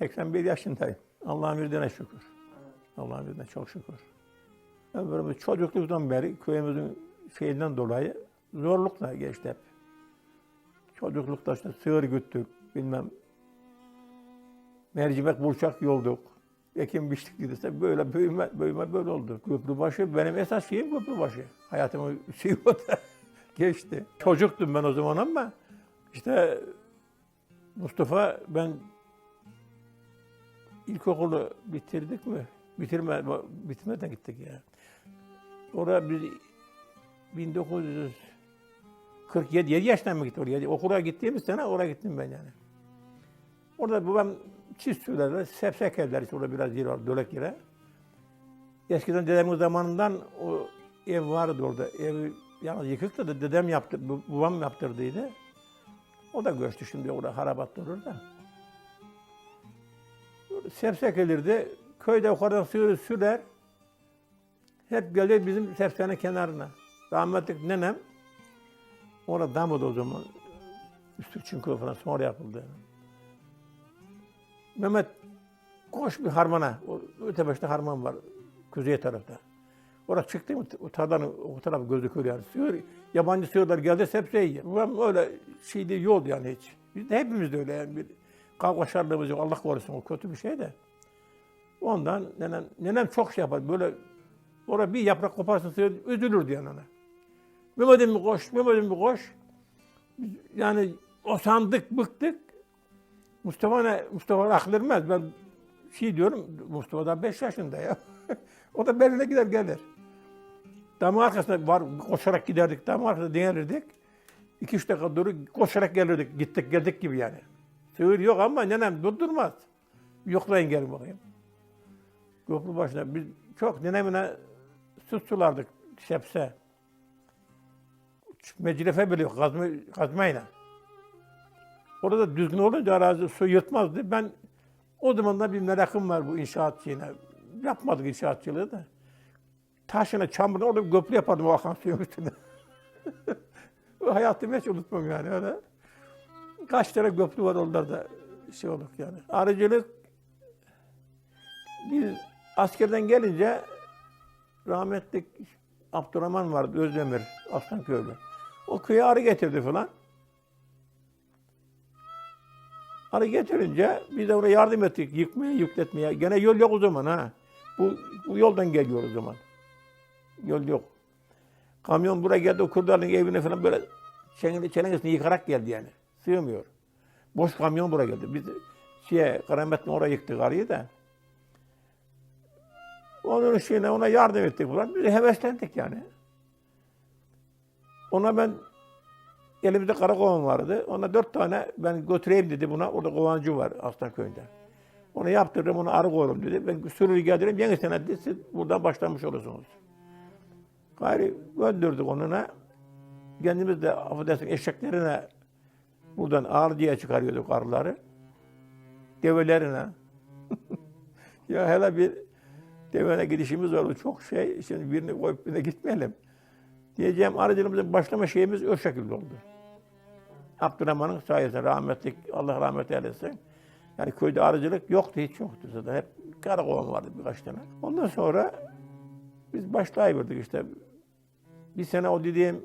1940 doğumluyum. 81 yaşındayım. Allah'ın verdiğine şükür. Allah'ın verdiğine çok şükür. Ömrümüz çocukluktan beri köyümüzün şeyinden dolayı zorlukla geçti hep. Çocuklukta işte sığır güttük, bilmem mercimek burçak yolduk. Ekim biçtik gidilse böyle büyüme, büyüme böyle oldu. Köprübaşı benim esas şeyim Köprübaşı. Hayatımın şeyi o geçti. Çocuktum ben o zaman ama işte Mustafa ben ilkokulu bitirdik mi? Bitirme, bitirmeden gittik ya. Orada biz 1947 7 yaştan mı gittik oraya? Okula gittiğimiz sene oraya gittim ben yani. Orada babam çift sürerler, sepsek evler işte orada biraz yer var, dölek yere. Eskiden dedemin zamanından o ev vardı orada. Ev yalnız yıkıktı da dedem yaptı, babam yaptırdıydı. O da göçtü şimdi orada harabat durur da. Sepsek gelirdi. Köyde kadar sığır sürer. Hep geldi bizim sepsenin kenarına. Rahmetli nenem orada damıdı o zaman. Üstü çünkü falan sonra yapıldı. Mehmet koş bir harmana. O, öte başta harman var. Kuzey tarafta. Oraya çıktım, o taraftan o taraf gözüküyor yani. Sığır, yabancı sığırlar geldi sepse yiyor. Babam öyle şey değil, yol yani hiç. Biz de hepimiz de öyle yani. Bir kavga şarlığımız yok. Allah korusun o kötü bir şey de. Ondan nenem, nenem çok şey yapar. Böyle oraya bir yaprak koparsın sığır üzülür diyor ona. Mehmet'im mi koş, Mehmet'im mi koş. Yani o sandık, bıktık. Mustafa ne? Mustafa akıl ermez. Ben şey diyorum, Mustafa da 5 yaşında ya. o da benimle gider gelir. Damın arkasında var, koşarak giderdik. Damın arkasında dinlenirdik. İki üç dakika durup koşarak gelirdik. Gittik geldik gibi yani. Sığır yok ama nenem durdurmaz. Yoklayın gelin bakayım. Köprü başına biz çok nenemine süt sulardık şepse. Mecrefe bile yok kazma, kazmayla. Orada düzgün olunca arazi su yırtmazdı. Ben o zaman da bir merakım var bu inşaat şeyine. Yapmadık inşaatçılığı da. Taşına, çamuruna orada köprü yapardım o akan suyun üstüne. hayatımı hiç unutmam yani öyle. Kaç tane köprü var onlarda şey olduk yani. Arıcılık biz askerden gelince rahmetli Abdurrahman vardı Özdemir Aslanköylü. O köye arı getirdi falan. Arı getirince biz de ona yardım ettik yıkmaya, yükletmeye. Gene yol yok o zaman ha. Bu, bu yoldan geliyor o zaman. Yol yok. Kamyon buraya geldi, kurdarın evine falan böyle çengeli çelengesini yıkarak geldi yani. Sığmıyor. Boş kamyon buraya geldi. Biz şeye, Karamet'le oraya yıktık arıyı da. Onun şeyine ona yardım ettik falan. Biz heveslendik yani. Ona ben elimizde kara kovan vardı. Ona dört tane ben götüreyim dedi buna. Orada kovancı var Aslanköy'de. Onu yaptırdım, onu arı koyalım dedi. Ben sürüyü geldireyim, yeni sene dedi, siz buradan başlamış olursunuz. Gayri gönderdik onuna. Kendimiz de affedersin eşeklerine buradan ağır diye çıkarıyorduk arıları. Develerine. ya hele bir devene gidişimiz oldu. Çok şey, şimdi birini koyup birine gitmeyelim. Diyeceğim arıcılığımızın başlama şeyimiz o şekilde oldu. Abdurrahman'ın sayesinde rahmetlik, Allah rahmet eylesin. Yani köyde arıcılık yoktu, hiç yoktu zaten. Hep karakovan vardı birkaç tane. Ondan sonra biz başlayıverdik işte. Bir sene o dediğim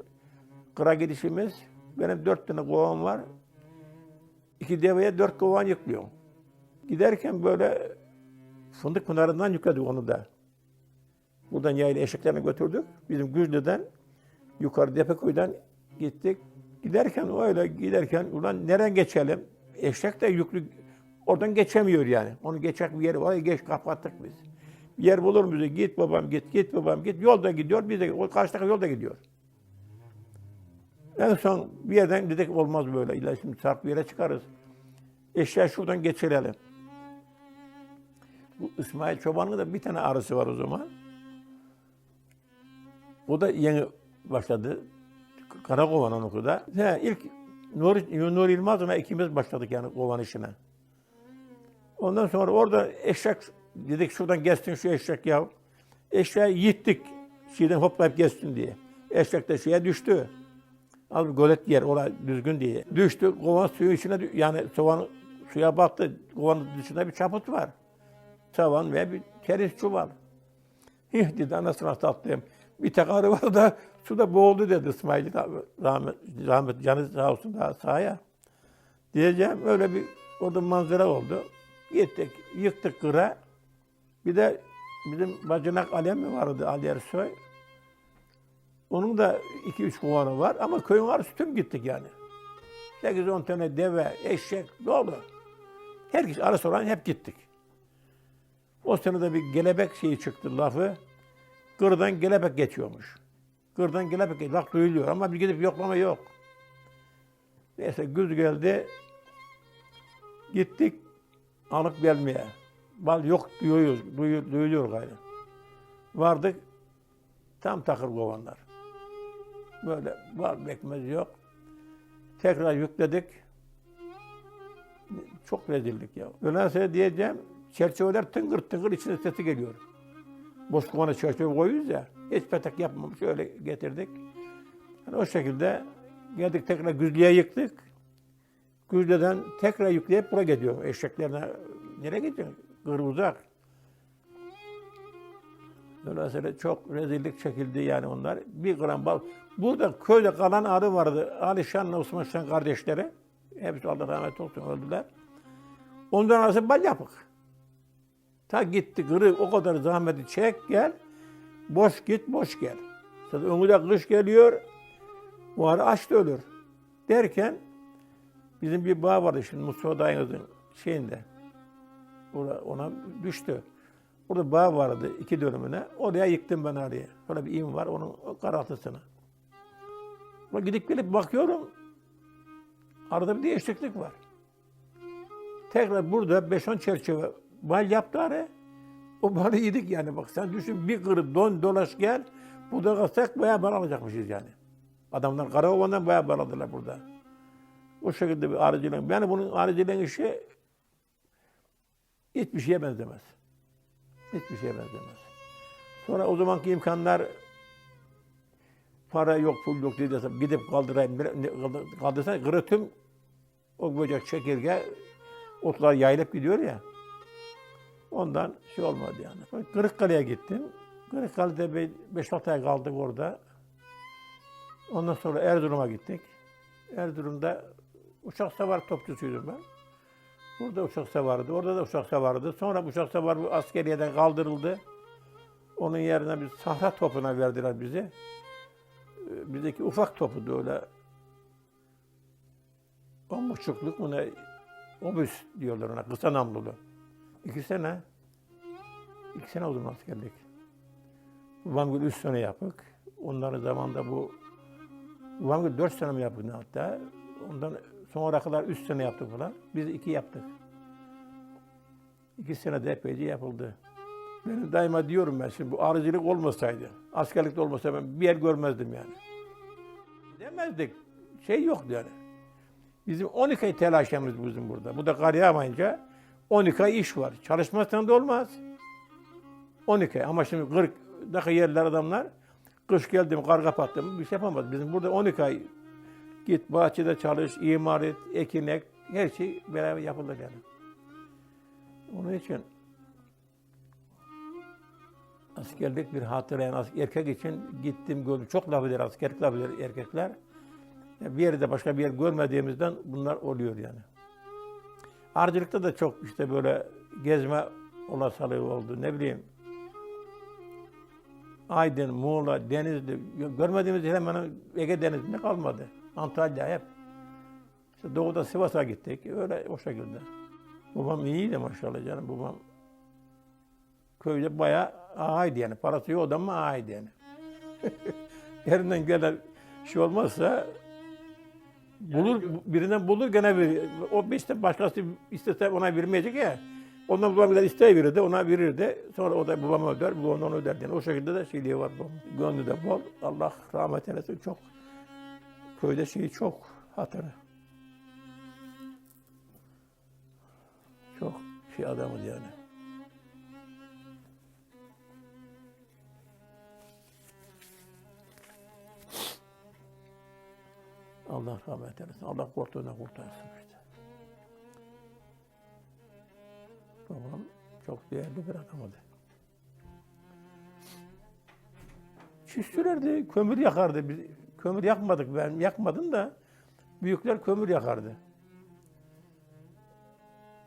kıra gidişimiz, benim dört tane kovan var. İki deveye dört kovan yüklüyor. Giderken böyle fındık pınarından yükledik onu da. Buradan yayla eşeklerine götürdük. Bizim Güzlü'den yukarı Depeköy'den gittik. Giderken öyle giderken ulan nereden geçelim? Eşek de yüklü oradan geçemiyor yani. Onu geçecek bir yeri var. Geç kapattık biz. Bir yer bulur muyuz? Git babam git, git babam git. Yolda gidiyor. Biz de o karşıdaki yolda gidiyor. En son bir yerden dedik olmaz böyle. İlla şimdi sarp bir yere çıkarız. Eşya şuradan geçirelim. Bu İsmail Çoban'ın da bir tane arısı var o zaman. O da yeni başladı. Karakovan okulda. He, ilk Nur, Nur Yılmaz'la ikimiz başladık yani kovan işine. Ondan sonra orada eşek dedik şuradan geçsin şu eşek ya. Eşeği yittik. Şeyden hoplayıp geçsin diye. Eşek de şeye düştü. Al bir gölet yer, ola düzgün diye. Düştü, kovan suyun içine, yani soğan Suya baktı. Kovanın dışında bir çaput var. Tavan ve bir keriz çuval. Hih dedi anasını sattım. Bir tek arı var da suda boğuldu dedi İsmail. Rahmet, rahmet canı sağ olsun daha sahaya. Diyeceğim öyle bir orada manzara oldu. Gittik, yıktık kıra. Bir de bizim bacanak Alem mi vardı Ali Ersoy? Onun da iki üç kovanı var ama köyün arası tüm gittik yani. 8-10 tane deve, eşek dolu. Herkes arası olan hep gittik. O sene bir gelebek şeyi çıktı lafı. Kırdan gelebek geçiyormuş. Kırdan gelebek geçiyor. Duyuluyor ama bir gidip yoklama yok. Neyse güz geldi. Gittik alık gelmeye. Bal yok duyuyoruz, duyuyor, duyuluyor gayrı. Vardık tam takır kovanlar. Böyle bal bekmez yok. Tekrar yükledik. Çok rezillik ya. Öyle sonra diyeceğim, çerçeveler tıngır tıngır içine sesi geliyor. Boş kovana çerçeve koyuyoruz ya, hiç petek yapmamış, öyle getirdik. Yani o şekilde geldik tekrar Güzlü'ye yıktık. Güzlü'den tekrar yükleyip buraya gidiyor. Eşeklerine nereye gidiyor? Kır uzak. Dolayısıyla çok rezillik çekildi yani onlar. Bir gram bal. Burada köyde kalan arı vardı. Ali Şan'la kardeşleri. Hepsi Allah rahmet olsun öldüler. Ondan arası bal yapık. Ta gitti kırı o kadar zahmeti çek gel. Boş git boş gel. Zaten önüne kış geliyor. Bu arı açta ölür. Derken bizim bir bağ vardı şimdi Mustafa dayınızın şeyinde. Ona düştü. Orada bağ vardı iki dönümüne. Oraya yıktım ben arıya. Böyle bir im var onun karaltısına. Sonra gidip gelip bakıyorum. Arada bir değişiklik var. Tekrar burada 5-10 çerçeve bal yaptı arı. O balı yedik yani bak sen düşün bir kırı don dolaş gel. Burada kalsak bayağı bal alacakmışız yani. Adamlar Karaova'dan bayağı bal aldılar burada. O şekilde bir arıcılığın. Yani bunun arıcılığın işi hiçbir şeye benzemez. Hiçbir şeye benzemez. Sonra o zamanki imkanlar para yok, pul yok dediyse gidip kaldırayım, kaldırsan kırı tüm o böcek çekirge otlar yayılıp gidiyor ya. Ondan şey olmadı yani. Kırıkkale'ye gittim. Kırıkkale'de 5-6 ay kaldık orada. Ondan sonra Erzurum'a gittik. Erzurum'da uçak savar topçusuydum ben. Burada uçak savarıydı, orada da uçak savarıydı. Sonra uçak savarı bu askeriyeden kaldırıldı. Onun yerine bir sahra topuna verdiler bizi. Ee, Bizdeki ufak topu öyle. On buçukluk mu ne? Obüs diyorlar ona, kısa namlulu. İki sene, iki sene oldu askerlik. Babam üç sene yapık. Onların zamanında bu Babam dört sene mi yapık hatta. Ondan sonra kadar üç sene yaptık falan. Biz iki yaptık. İki sene epeyce yapıldı. Benim daima diyorum ben şimdi bu arıcılık olmasaydı, askerlikte olmasa ben bir yer görmezdim yani. Demezdik. Şey yoktu yani. Bizim 12 ay telaşemiz bizim burada. Bu da kar yağmayınca 12 ay iş var. Çalışmazsan da olmaz. 12 ay. Ama şimdi 40 dakika yerler adamlar. Kış geldi mi kar kapattı mı bir şey yapamaz. Bizim burada 12 ay git bahçede çalış, imar et, ekin ek, her şey beraber yapılır yani. Onun için askerlik bir hatıra yani erkek için gittim gördüm. Çok laf eder askerlik laf erkekler. Yani bir yerde başka bir yer görmediğimizden bunlar oluyor yani. Harcılıkta da çok işte böyle gezme olasılığı oldu. Ne bileyim Aydın, Muğla, Denizli, görmediğimiz hemen Ege Denizi'nde kalmadı. Antalya hep. İşte doğuda Sivas'a gittik. Öyle o şekilde. Babam iyiydi maşallah canım. Babam köyde bayağı ağaydı yani. Parası yok ama ağaydı yani. Yerinden gelen şey olmazsa bulur, birinden bulur gene verir. O işte başkası istese ona vermeyecek ya. Ondan babam gider isteği verirdi, ona verirdi. Sonra o da babama öder, bu ondan öder. Yani o şekilde de şeyliği var bu. Gönlü de bol. Allah rahmet eylesin. Çok köyde şeyi çok hatırı. Çok şey adamız yani. Allah rahmet eylesin. Allah korktuğuna kurtarsın işte. Babam çok değerli bir adamdı. Çiş sürerdi, kömür yakardı. Biz kömür yakmadık ben, yakmadım da büyükler kömür yakardı.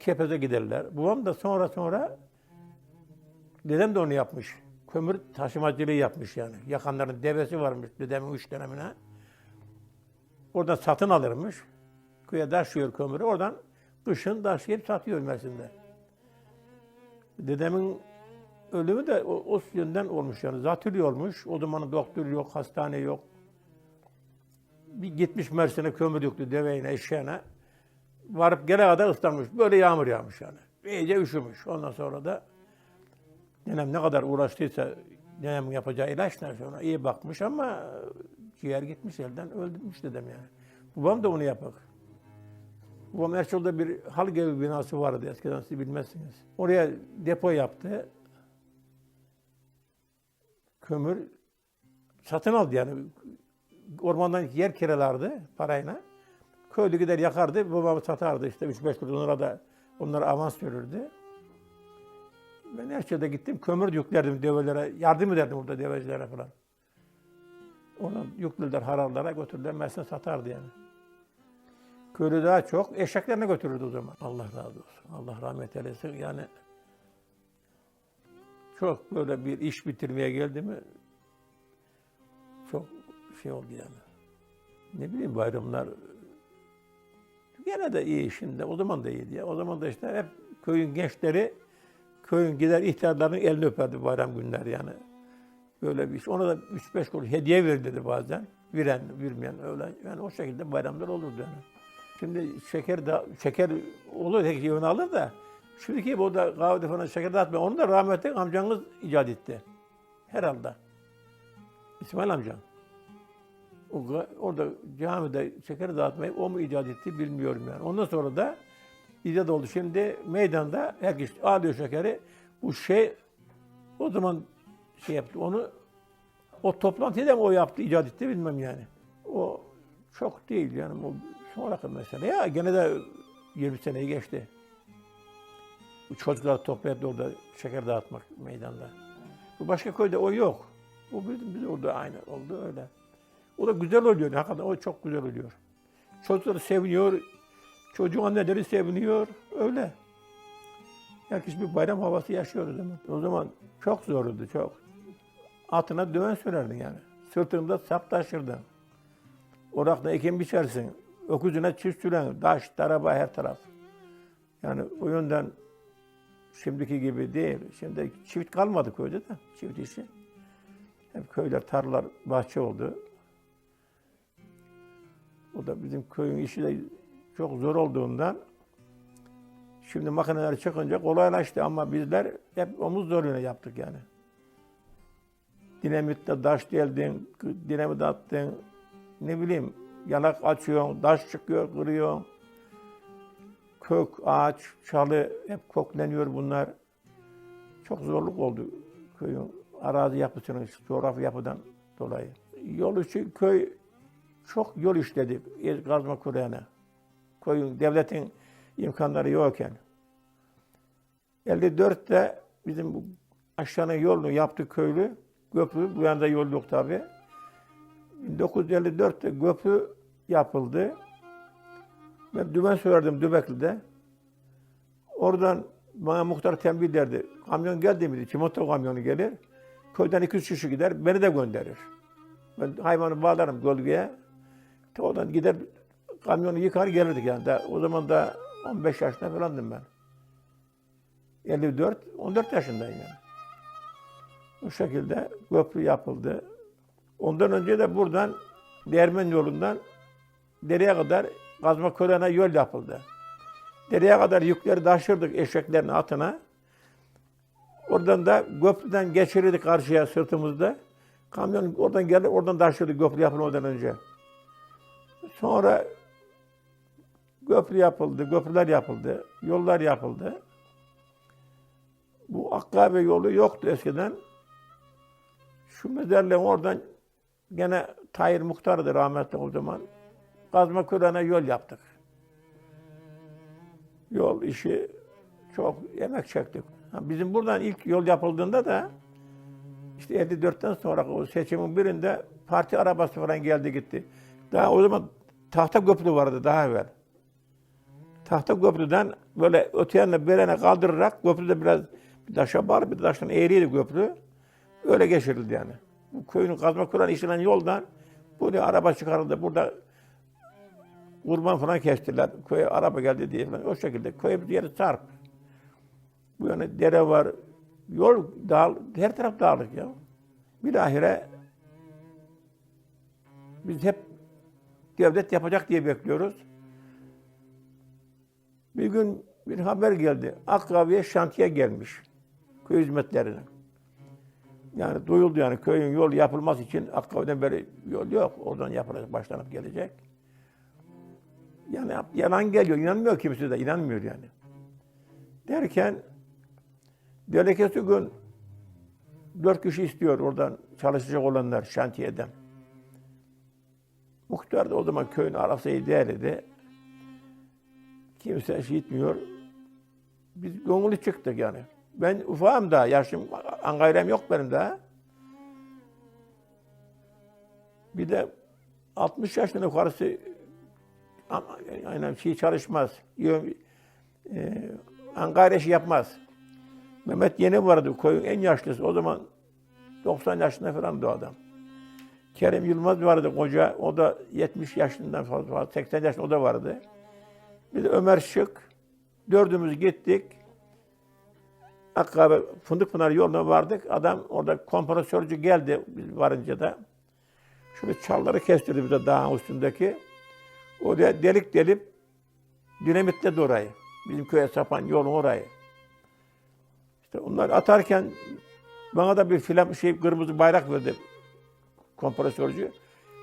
Kepeze giderler. Babam da sonra sonra dedem de onu yapmış. Kömür taşımacılığı yapmış yani. Yakanların devesi varmış dedemin üç dönemine. Oradan satın alırmış. Köye taşıyor kömürü. Oradan kışın taşıyıp satıyor Mersin'de. Dedemin ölümü de o, o yönden olmuş yani. Zatürre olmuş. O zaman doktor yok, hastane yok. Bir gitmiş Mersin'e kömür yüklü deveyle, eşeğine. Varıp gele kadar ıslanmış. Böyle yağmur yağmış yani. İyice üşümüş. Ondan sonra da nenem ne kadar uğraştıysa nenemin yapacağı ilaçla sonra iyi bakmış ama ciğer gitmiş elden öldürmüş dedem yani. Babam da onu yapar. Babam Erçol'da bir hal gibi binası vardı eskiden siz bilmezsiniz. Oraya depo yaptı. Kömür satın aldı yani. Ormandan yer kiralardı parayla. Köylü gider yakardı, babamı satardı işte 3-5 kuruş onlara da onlara avans verirdi. Ben Erçel'de gittim, kömür yüklerdim develere, yardım ederdim burada devecilere falan. Oradan yüklüler hararlara götürdüler, Mersin satardı yani. Köylü daha çok eşeklerine götürürdü o zaman. Allah razı olsun. Allah rahmet eylesin. Yani çok böyle bir iş bitirmeye geldi mi şey oldu yani. Ne bileyim bayramlar gene de iyi şimdi. O zaman da iyiydi ya. O zaman da işte hep köyün gençleri köyün gider ihtiyarların elini öperdi bayram günleri yani. Böyle bir iş. Ona da 3-5 kuruş hediye verirdi bazen. Viren, vermeyen öyle. Yani o şekilde bayramlar olurdu yani. Şimdi şeker da şeker olur tek yığını alır da şimdiki bu da kahvede falan şeker dağıtmıyor. Onu da rahmetli amcanız icat etti. Herhalde. İsmail amcan. Orada camide şeker dağıtmayı o mu icat etti bilmiyorum yani. Ondan sonra da icat oldu. Şimdi meydanda herkes alıyor şekeri. Bu şey o zaman şey yaptı. Onu o toplantıyı da mı o yaptı, icat etti bilmem yani. O çok değil yani. O sonraki mesele. Ya gene de 20 seneyi geçti. Bu çocuklar toplayıp da orada şeker dağıtmak meydanda. Bu başka köyde o yok. O bizim biz orada aynı oldu öyle. O da güzel oluyor. Hakikaten o çok güzel oluyor. Çocukları seviniyor. Çocuğun anneleri seviniyor. Öyle. Herkes bir bayram havası yaşıyor o zaman. O zaman çok zordu çok. Atına döven sürerdin yani. Sırtında sap taşırdın. Orakta ekin biçersin. Öküzüne çift süren, taş, araba her taraf. Yani o yönden şimdiki gibi değil. Şimdi çift kalmadı köyde de, çift işi. Hep köyler, tarlalar, bahçe oldu. O da bizim köyün işi de çok zor olduğundan şimdi makineler çıkınca kolaylaştı ama bizler hep omuz zorluğuna yaptık yani. Dinamitle taş deldin, dinamit attın, ne bileyim yanak açıyorsun, taş çıkıyor, kırıyorsun. Kök, ağaç, çalı hep kokleniyor bunlar. Çok zorluk oldu köyün arazi yapısının, coğrafi yapıdan dolayı. Yol için köy çok yol işledik el kazma kureyana. Köyün, devletin imkanları yokken. 54'te bizim bu aşağının yolunu yaptı köylü. Köprü, bu yanda yol yok tabi. 1954'te köprü yapıldı. Ben dümen sürerdim Dübekli'de. Oradan bana muhtar tembih derdi. Kamyon geldi miydi? Çimento kamyonu gelir. Köyden 200 kişi gider, beni de gönderir. Ben hayvanı bağlarım gölgeye. Oradan gider, kamyonu yıkar gelirdik yani. Da, o zaman da 15 yaşında falandım ben. 54, 14 yaşındayım yani. Bu şekilde köprü yapıldı. Ondan önce de buradan Değirmen yolundan dereye kadar kazma körene yol yapıldı. Dereye kadar yükleri taşırdık eşeklerin atına. Oradan da köprüden geçirirdik karşıya sırtımızda. Kamyon oradan geldi, oradan taşırdık köprü yapılmadan önce. Sonra köprü yapıldı, köprüler yapıldı, yollar yapıldı. Bu Akkabe yolu yoktu eskiden. Şu mezarlığın oradan gene Tahir Muhtar'dı rahmetli o zaman. Kazma Kur'an'a yol yaptık. Yol işi Çok emek çektik. Bizim buradan ilk yol yapıldığında da işte 54'ten sonra o seçimin birinde parti arabası falan geldi gitti. Daha o zaman tahta köprü vardı daha evvel. Tahta köprüden böyle öte yanına berene kaldırarak köprüde biraz bir taşa bağlı bir taştan eğriydi köprü. Öyle geçirildi yani. Bu köyün kazma kuran işlenen yoldan buraya araba çıkarıldı. Burada kurban falan kestiler. Köye araba geldi diye falan. O şekilde köy bir yeri sarp. Bu yana dere var. Yol dağ, her taraf dağlık ya. Bilahire biz hep devlet yapacak diye bekliyoruz. Bir gün bir haber geldi. Akkavya şantiye gelmiş. Köy hizmetlerine. Yani duyuldu yani köyün yol yapılması için Akkava'dan beri yol yok. Oradan yapılacak, başlanıp gelecek. Yani yalan geliyor. inanmıyor kimse de. inanmıyor yani. Derken Delekesi gün dört kişi istiyor oradan çalışacak olanlar şantiyeden. Muhtar da o zaman köyün arasıyı değerledi. Kimse şey etmiyor. Biz gönüllü çıktık yani. Ben ufağım daha, yaşım, angayrem yok benim daha. Bir de 60 yaşından yukarısı ama aynen şey çalışmaz. E, angayre işi yapmaz. Mehmet Yeni vardı koyun en yaşlısı. O zaman 90 yaşında falan o adam. Kerim Yılmaz vardı koca. O da 70 yaşından fazla, 80 yaşında o da vardı. Bir de Ömer Şık. Dördümüz gittik. Akkabı Fındıkpınar yoluna vardık. Adam orada kompresörcü geldi biz varınca da. Şöyle çalları kestirdi bir de dağın üstündeki. O da delik delip dinamitle de orayı. Bizim köye sapan yolun orayı. İşte onlar atarken bana da bir filan şey kırmızı bayrak verdi kompresörcü.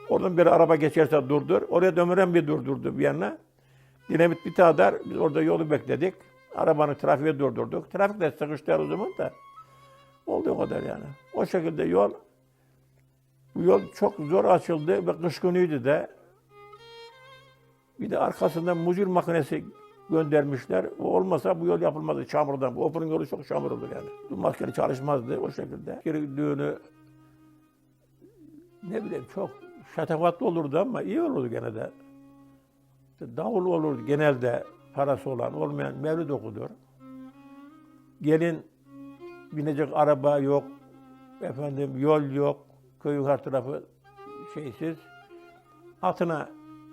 Oradan bir araba geçerse durdur. Oraya dömüren bir durdurdu bir yana. Dinamit bir kadar biz orada yolu bekledik. Arabanı trafiğe durdurduk. Trafik de sıkıştı o zaman da. Oldu o kadar yani. O şekilde yol bu yol çok zor açıldı ve kış günüydü de. Bir de arkasından mucur makinesi göndermişler. O olmasa bu yol yapılmazdı çamurdan. Bu opunun yolu çok çamur olur yani. Bu maskeli çalışmazdı o şekilde. Geri düğünü ne bileyim çok şatafatlı olurdu ama iyi olurdu gene de. İşte davul olurdu genelde parası olan, olmayan mevlid okudur. Gelin binecek araba yok, efendim yol yok, köyün her tarafı şeysiz. Atına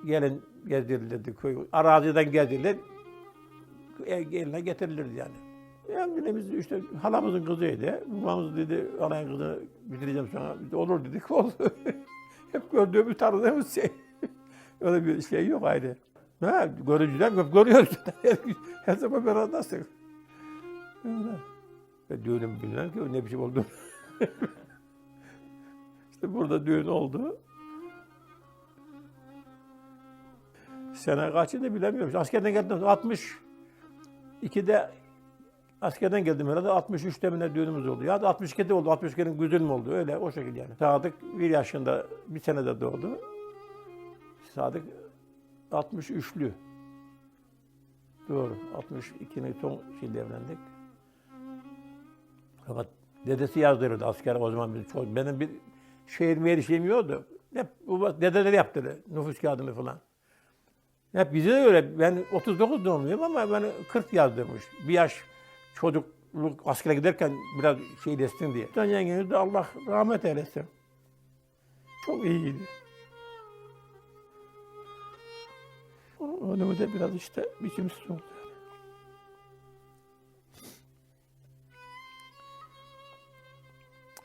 gelin gezdirilirdi köy. Araziden gezdirildi. Eline getirilirdi yani. Yani biz işte halamızın kızıydı. Babamız dedi alayın kızını bitireceğim sana. Olur dedik oldu. hep gördüğümüz tanıdığımız şey. Öyle bir şey yok ayrı. Ha, görücüler hep görüyoruz. Her zaman berabersin. Öyle. Ve düğünüm bilmem ki ne biçim oldu. işte burada düğün oldu. Sene kaçıydı bilemiyorum. Askerden geldim 60 2'de askerden geldim herhalde 63'te mi ne düğünümüz oldu. Ya da 62'de oldu. 62'nin güzel mi oldu? Öyle o şekilde yani. Sadık bir yaşında bir senede doğdu. Sadık 63'lü. Doğru. 62'nin son şeyde evlendik. Fakat dedesi yazdırırdı asker o zaman biz çok. Benim bir şehir meyri şeyim yoktu. Hep dedeleri yaptırdı. Nüfus kağıdını falan. Hep bize de öyle. Ben 39 doğumluyum ama beni 40 yazdırmış. Bir yaş çocukluk askere giderken biraz şey desin diye. Sen yengeniz de Allah rahmet eylesin. Çok iyiydi. O dönemde biraz işte biçimsiz oldu.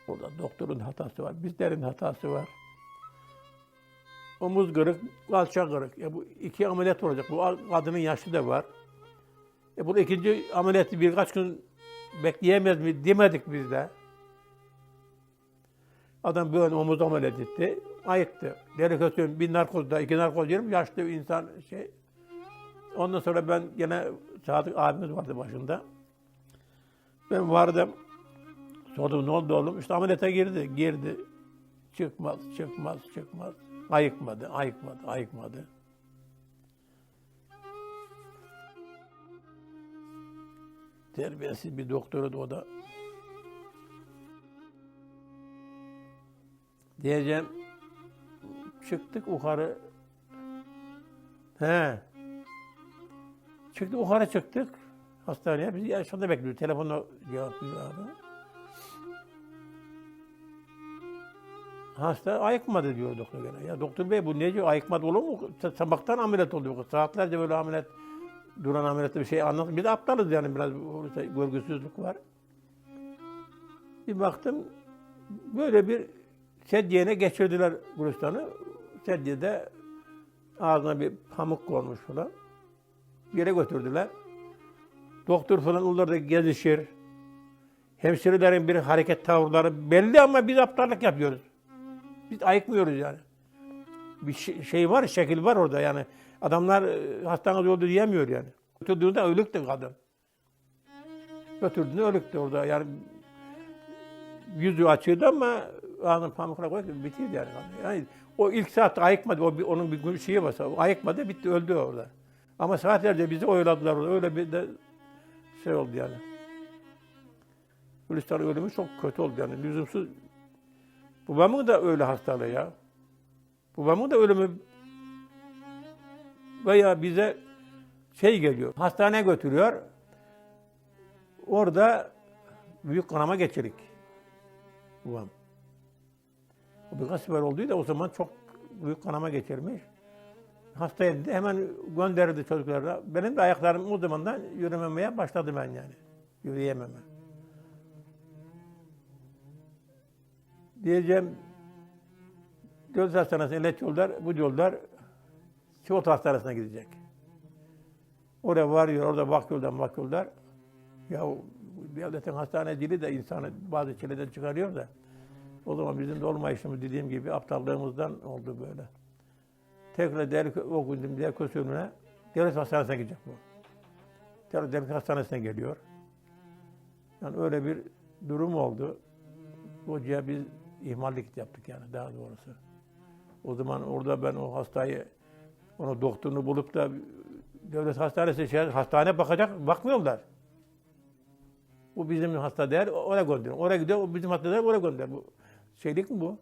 Orada doktorun hatası var, bizlerin hatası var. Omuz kırık, kalça kırık. Ya bu iki ameliyat olacak. Bu kadının yaşı da var. E bu ikinci ameliyatı birkaç gün bekleyemez mi demedik biz de. Adam böyle omuz ameliyat etti. Ayıktı. Delikasyon bir narkozda, iki narkoz yerim. Yaşlı bir insan şey. Ondan sonra ben gene Sadık abimiz vardı başında. Ben vardım. Sordum ne oldu oğlum? İşte ameliyata girdi. Girdi. Çıkmaz, çıkmaz, çıkmaz. Ayıkmadı, ayıkmadı, ayıkmadı. Terbiyesiz bir doktoru o da. Diyeceğim çıktık yukarı. He. Çıktık yukarı çıktık hastaneye. Biz aşağıda bekliyoruz. Telefonla cevap abi. Hasta ayıkmadı diyor doktor gene. Ya doktor bey bu ne diyor? Ayıkmadı olur mu? Sa- Sabahtan ameliyat oluyor. Saatlerce böyle ameliyat duran ameliyatta bir şey anlat. Bir de aptalız yani biraz görgüsüzlük var. Bir baktım böyle bir sedyene geçirdiler Gülistan'ı. Sedyede ağzına bir pamuk konmuş falan. Yere götürdüler. Doktor falan onlarda gezişir. Hemşirelerin bir hareket tavırları belli ama biz aptallık yapıyoruz. Biz ayıkmıyoruz yani. Bir şey, şey var, şekil var orada yani. Adamlar e, hastanız oldu diyemiyor yani. Götürdüğünde ölüktü kadın. Götürdüğünde ölüktü orada yani. Yüzü açıyordu ama ağzını pamukla koydu bitirdi yani. yani. O ilk saatte ayıkmadı. O bir, onun bir şeyi. O ayıkmadı bitti öldü orada. Ama saatlerce bizi oyaladılar orada. Öyle bir de şey oldu yani. Gülistan ölümü çok kötü oldu yani. Lüzumsuz. Babamın da öyle hastalığı ya. Babamın da ölümü veya bize şey geliyor. Hastaneye götürüyor. Orada büyük kanama geçirik. Babam. Birkaç sefer olduydu da o zaman çok büyük kanama geçirmiş. Hastaydı hemen gönderdi çocuklara. Benim de ayaklarım o zamandan yürümemeye başladı ben yani. Yürüyememe. Diyeceğim Göz hastanesine ilaç yollar, bu yollar Sivot Hastanesi'ne gidecek. Oraya varıyor, orada bakıyorlar, bakıyorlar. Ya devletin hastaneciliği de insanı bazı çileden çıkarıyor da. O zaman bizim de olmayışımız dediğim gibi aptallığımızdan oldu böyle. Tekrar devlet okudum diye kösürüne devlet hastanesine gidecek bu. Tekrar devlet hastanesine geliyor. Yani öyle bir durum oldu. Hocaya biz ihmallik yaptık yani daha doğrusu. O zaman orada ben o hastayı, onu doktorunu bulup da devlet hastanesi şey, hastane bakacak, bakmıyorlar. Bu bizim hasta değil, oraya gönder. Oraya gidiyor, o bizim hasta değil, oraya gönder. Bu şeylik mi bu?